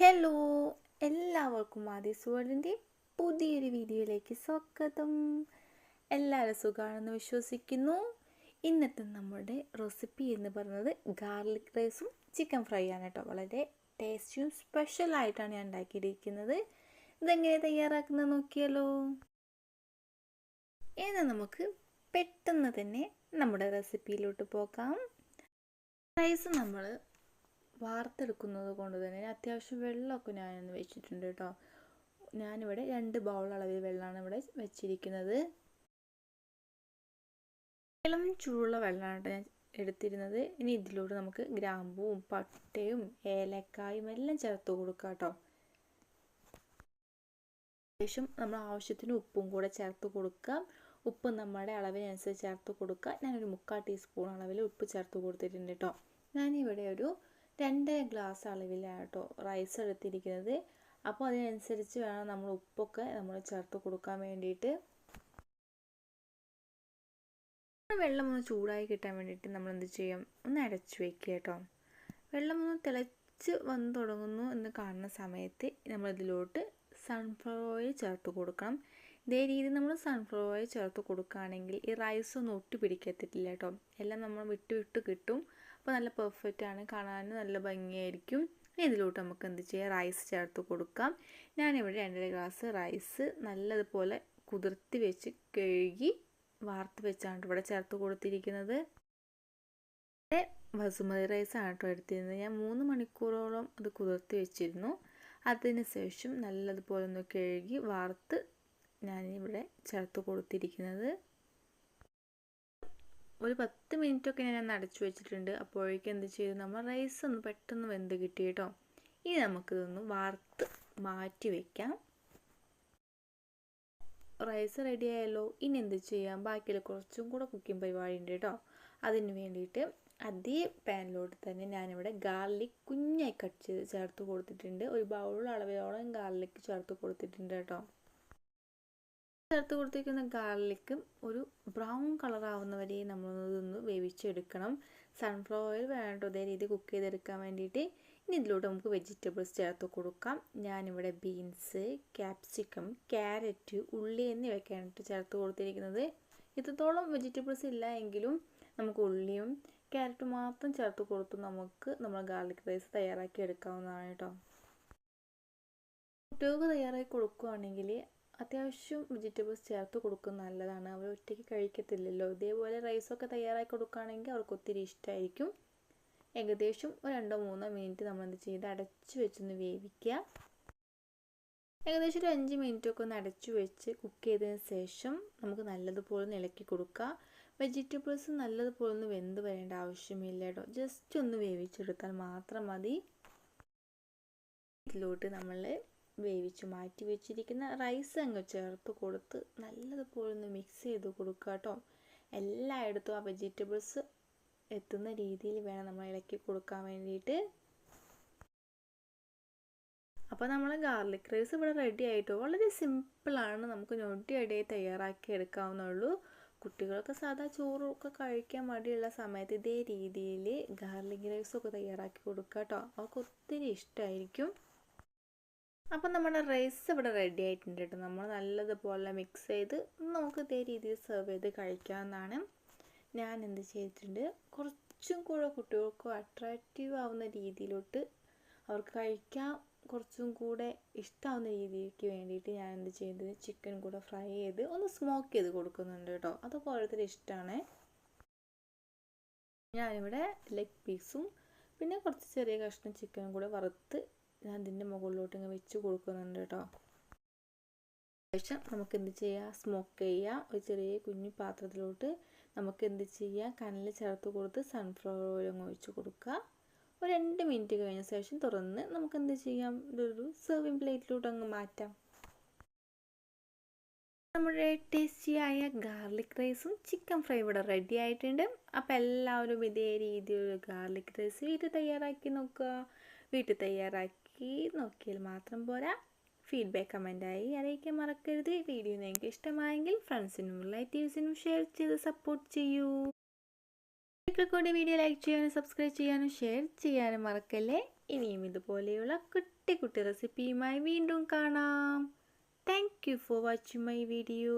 Hello എല്ലാവർക്കും ആദ്യ വേൾഡിന്റെ പുതിയൊരു വീഡിയോയിലേക്ക് സ്വാഗതം. എല്ലാവരും സുഖമാണെന്ന് വിശ്വസിക്കുന്നു. ഇന്നത്തെ നമ്മുടെ റെസിപ്പി എന്ന് പറയുന്നത് ഗാർലിക് റൈസും ചിക്കൻ ഫ്രൈ ആണ് കേട്ടോ. വളരെ ടേസ്റ്റിയും സ്പെഷ്യലായിട്ടാണ് ഞാൻ ഉണ്ടാക്കിയിരിക്കുന്നത്. ഇതെങ്ങനെ തയ്യാറാക്കുന്നത് നോക്കിയാലോ? ഇന്ന് നമുക്ക് പെട്ടെന്ന് തന്നെ നമ്മുടെ റെസിപ്പിയിലോട്ട് പോകാം. റൈസ് നമ്മൾ വാർത്തെടുക്കുന്നത് കൊണ്ട് തന്നെ അത്യാവശ്യം വെള്ളമൊക്കെ ഞാനൊന്ന് വെച്ചിട്ടുണ്ട് കേട്ടോ. ഞാനിവിടെ രണ്ട് ബൗൾ അളവിൽ വെള്ളമാണ് ഇവിടെ വെച്ചിരിക്കുന്നത്. ഇളം ചൂടുള്ള വെള്ളമാണ് ഞാൻ എടുത്തിരുന്നത്. ഇനി ഇതിലൂടെ നമുക്ക് ഗ്രാമ്പൂവും പട്ടയും ഏലക്കായും എല്ലാം ചേർത്ത് കൊടുക്കാം കേട്ടോ. ശേഷം നമ്മൾ ആവശ്യത്തിന് ഉപ്പും കൂടെ ചേർത്ത് കൊടുക്കാം. ഉപ്പ് നമ്മുടെ അളവിനനുസരിച്ച് ചേർത്ത് കൊടുക്കുക ഞാനൊരു മുക്കാൽ ടീസ്പൂൺ അളവിൽ ഉപ്പ് ചേർത്ത് കൊടുത്തിട്ടുണ്ട് കേട്ടോ. ഞാനിവിടെ ഒരു രണ്ട് ഗ്ലാസ് അളവിലാണ് കേട്ടോ റൈസ് എടുത്തിരിക്കുന്നത്. അപ്പോൾ അതിനനുസരിച്ച് വേണം നമ്മൾ ഉപ്പൊക്കെ നമ്മൾ ചേർത്ത് കൊടുക്കാൻ വേണ്ടിയിട്ട്. വെള്ളം ഒന്ന് ചൂടായി കിട്ടാൻ വേണ്ടിയിട്ട് നമ്മൾ എന്ത് ചെയ്യാം? ഒന്ന് അടച്ചു വയ്ക്കുക കേട്ടോ. വെള്ളം ഒന്ന് തിളച്ച് വന്ന് തുടങ്ങുന്നു എന്ന് കാണുന്ന സമയത്ത് നമ്മൾ ഇതിലോട്ട് സൺഫ്ലവർ ഓയിൽ ചേർത്ത് കൊടുക്കണം. ഇതേ രീതിയിൽ നമ്മൾ സൺഫ്ലവർ ഓയിൽ ചേർത്ത് കൊടുക്കുകയാണെങ്കിൽ ഈ റൈസ് ഒന്നും ഒട്ടി പിടിക്കത്തില്ല കേട്ടോ. എല്ലാം നമ്മൾ വിട്ട് വിട്ട് കിട്ടും. അപ്പോൾ നല്ല പെർഫെക്റ്റ് ആണ്. കാണാനും നല്ല ഭംഗിയായിരിക്കും. ഇതിലോട്ട് നമുക്ക് എന്ത് ചെയ്യാം? റൈസ് ചേർത്ത് കൊടുക്കാം. ഞാനിവിടെ രണ്ടര ഗ്ലാസ് റൈസ് നല്ലതുപോലെ കുതിർത്തി വെച്ച് കഴുകി വാർത്ത് വെച്ചാണ് ഇവിടെ ചേർത്ത് കൊടുത്തിരിക്കുന്നത്. ബസുമതി റൈസാണ് കേട്ടോ എടുത്തിരുന്നത്. ഞാൻ മൂന്ന് മണിക്കൂറോളം അത് കുതിർത്തി വെച്ചിരുന്നു. അതിന് ശേഷം നല്ലതുപോലെ ഒന്ന് കഴുകി വാർത്ത് ഞാനിവിടെ ചേർത്ത് കൊടുത്തിരിക്കുന്നത്. ഒരു പത്ത് മിനിറ്റൊക്കെ ഞാൻ അടച്ചു വെച്ചിട്ടുണ്ട്. അപ്പോഴേക്കും എന്ത് ചെയ്തു? നമ്മൾ റൈസ് ഒന്ന് പെട്ടെന്ന് വെന്ത് കിട്ടി കേട്ടോ. ഇനി നമുക്കിതൊന്ന് വാർത്ത് മാറ്റി വയ്ക്കാം റൈസ് റെഡി ആയല്ലോ. ഇനി എന്ത് ചെയ്യാം? ബാക്കിയുള്ള കുറച്ചും കൂടെ കുക്കിംഗ് പരിപാടി ഉണ്ട് കേട്ടോ. അതിന് വേണ്ടിയിട്ട് അതേ പാനിലോട്ട് തന്നെ ഞാനിവിടെ ഗാർലിക് കുഞ്ഞായി കട്ട് ചെയ്ത് ചേർത്ത് കൊടുത്തിട്ടുണ്ട്. ഒരു ബൗൾ അളവിലോളം ഗാർലിക് ചേർത്ത് കൊടുത്തിട്ടുണ്ട് കേട്ടോ. ചേർത്ത് കൊടുത്തിരിക്കുന്ന ഗാർലിക്കും ഒരു ബ്രൗൺ കളർ ആവുന്ന വരെ നമ്മളൊന്ന് വേവിച്ചെടുക്കണം. സൺഫ്ലവർ ഓയിൽ വേണ്ട അതേ രീതി കുക്ക് ചെയ്തെടുക്കാൻ വേണ്ടിയിട്ട്. ഇനി ഇതിലൂടെ നമുക്ക് വെജിറ്റബിൾസ് ചേർത്ത് കൊടുക്കാം. ഞാനിവിടെ ബീൻസ് ക്യാപ്സിക്കം ക്യാരറ്റ് ഉള്ളി എന്നിവയൊക്കെയാണ് ചേർത്ത് കൊടുത്തിരിക്കുന്നത്. ഇത്രത്തോളം വെജിറ്റബിൾസ് ഇല്ല എങ്കിലും നമുക്ക് ഉള്ളിയും ക്യാരറ്റും മാത്രം ചേർത്ത് കൊടുത്ത് നമുക്ക് നമ്മൾ ഗാർലിക് റൈസ് തയ്യാറാക്കി എടുക്കാവുന്നതാണ് കേട്ടോ. കുട്ടികൾക്ക് തയ്യാറാക്കി കൊടുക്കുകയാണെങ്കിൽ അത്യാവശ്യം വെജിറ്റബിൾസ് ചേർത്ത് കൊടുക്കുന്നത് നല്ലതാണ്. അവർ ഒറ്റയ്ക്ക് കഴിക്കത്തില്ലല്ലോ. ഇതേപോലെ റൈസൊക്കെ തയ്യാറാക്കി കൊടുക്കുകയാണെങ്കിൽ അവർക്ക് ഒത്തിരി ഇഷ്ടമായിരിക്കും ഏകദേശം ഒരു രണ്ടോ മൂന്നോ മിനിറ്റ് നമ്മൾ എന്ത് ചെയ്ത് അടച്ചു വെച്ചൊന്ന് വേവിക്കുക. ഏകദേശം ഒരു അഞ്ച് മിനിറ്റൊക്കെ ഒന്ന് അടച്ചു വെച്ച് കുക്ക് ചെയ്തതിന് ശേഷം നമുക്ക് നല്ലതുപോലെ ഒന്ന് ഇളക്കി കൊടുക്കുക. വെജിറ്റബിൾസ് നല്ലതുപോലെ ഒന്ന് വെന്ത് വരേണ്ട ആവശ്യമില്ല കേട്ടോ. ജസ്റ്റ് ഒന്ന് വേവിച്ചെടുത്താൽ മാത്രം മതി. ഇതിലോട്ട് നമ്മൾ വേവിച്ച് മാറ്റി വെച്ചിരിക്കുന്ന റൈസ് അങ്ങ് ചേർത്ത് കൊടുത്ത് നല്ലതുപോലെ ഒന്ന് മിക്സ് ചെയ്ത് കൊടുക്കുക കേട്ടോ എല്ലായിടത്തും ആ വെജിറ്റബിൾസ് എത്തുന്ന രീതിയിൽ വേണം നമ്മൾ ഇളക്കി കൊടുക്കാൻ വേണ്ടിയിട്ട്. അപ്പോൾ നമ്മൾ ഗാർലിക് റൈസ് ഇവിടെ റെഡി ആയിട്ട്? വളരെ സിമ്പിളാണ് നമുക്ക് ഞൊടി അടിയായി തയ്യാറാക്കി എടുക്കാവുന്നുള്ളൂ കുട്ടികൾക്ക് സാധാ ചോറൊക്കെ കഴിക്കാൻ മടിയുള്ള സമയത്ത് ഇതേ രീതിയിൽ ഗാർലിക് റൈസൊക്കെ തയ്യാറാക്കി കൊടുക്കുക കേട്ടോ അവർക്ക് ഒത്തിരി ഇഷ്ടമായിരിക്കും അപ്പം നമ്മുടെ റൈസ് ഇവിടെ റെഡി ആയിട്ടുണ്ട് കേട്ടോ. നമ്മൾ നല്ലതുപോലെ മിക്സ് ചെയ്ത് നമുക്ക് ഇതേ രീതിയിൽ സെർവ് ചെയ്ത് കഴിക്കാവുന്നതാണ്. ഞാൻ എന്ത് ചെയ്തിട്ടുണ്ട് കുറച്ചും കൂടെ കുട്ടികൾക്ക് അട്രാക്റ്റീവ് ആവുന്ന രീതിയിലോട്ട് അവർക്ക് കഴിക്കാൻ കുറച്ചും കൂടെ ഇഷ്ടമാവുന്ന രീതിക്ക് വേണ്ടിയിട്ട് ഞാൻ എന്ത് ചെയ്തത് ചിക്കൻ കൂടെ ഫ്രൈ ചെയ്ത് ഒന്ന് സ്മോക്ക് ചെയ്ത് കൊടുക്കുന്നുണ്ട് കേട്ടോ. അതൊക്കെ ഓരോരുത്തർ ഇഷ്ടമാണ് ഞാനിവിടെ ലെഗ് പീസും പിന്നെ കുറച്ച് ചെറിയ കഷ്ണം ചിക്കനും കൂടെ വറുത്ത് ഞാൻ ഇതിന്റെ മുകളിലോട്ട് ഇങ്ങനെ വെച്ച് കൊടുക്കുന്നുണ്ട് കേട്ടോ. ശേഷം നമുക്ക് എന്ത് ചെയ്യാം? സ്മോക്ക് ചെയ്യാം. ഒരു ചെറിയ കുഞ്ഞു പാത്രത്തിലോട്ട് നമുക്ക് എന്ത് ചെയ്യാം? കനലിൽ ചേർത്ത് കൊടുത്ത് സൺഫ്ലവർ ഓയിൽ അങ്ങ് ഒഴിച്ച് കൊടുക്കുക. ഒരു രണ്ട് മിനിറ്റ് കഴിഞ്ഞ ശേഷം തുറന്ന് നമുക്ക് എന്ത് ചെയ്യാം? ഇതൊരു സെർവിങ് പ്ലേറ്റിലോട്ട് അങ്ങ് മാറ്റാം. നമ്മുടെ ടേസ്റ്റിയായ ഗാർലിക് റൈസും ചിക്കൻ ഫ്രൈ ഇവിടെ റെഡി ആയിട്ടുണ്ട്. അപ്പോൾ എല്ലാവരും ഇതേ രീതിയിലുള്ള ഗാർലിക് റൈസ് വീട്ടിൽ തയ്യാറാക്കി നോക്കുക. വീട്ടിൽ തയ്യാറാക്കി നോക്കിയാൽ മാത്രം പോരാ. ഫീഡ്ബാക്ക് കമന്റായി അറിയിക്കാൻ മറക്കരുത്. വീഡിയോ നിങ്ങൾക്ക് ഇഷ്ടമായെങ്കിൽ ഫ്രണ്ട്സിനും റിലേറ്റീവ്സിനും ഷെയർ ചെയ്ത് സപ്പോർട്ട് ചെയ്യൂ. കൂടി വീഡിയോ ലൈക്ക് ചെയ്യാനും സബ്സ്ക്രൈബ് ചെയ്യാനും ഷെയർ ചെയ്യാനും മറക്കല്ലേ? ഇനിയും ഇതുപോലെയുള്ള കുട്ടി കുട്ടി റെസിപ്പിയുമായി വീണ്ടും കാണാം. Thank for watching my video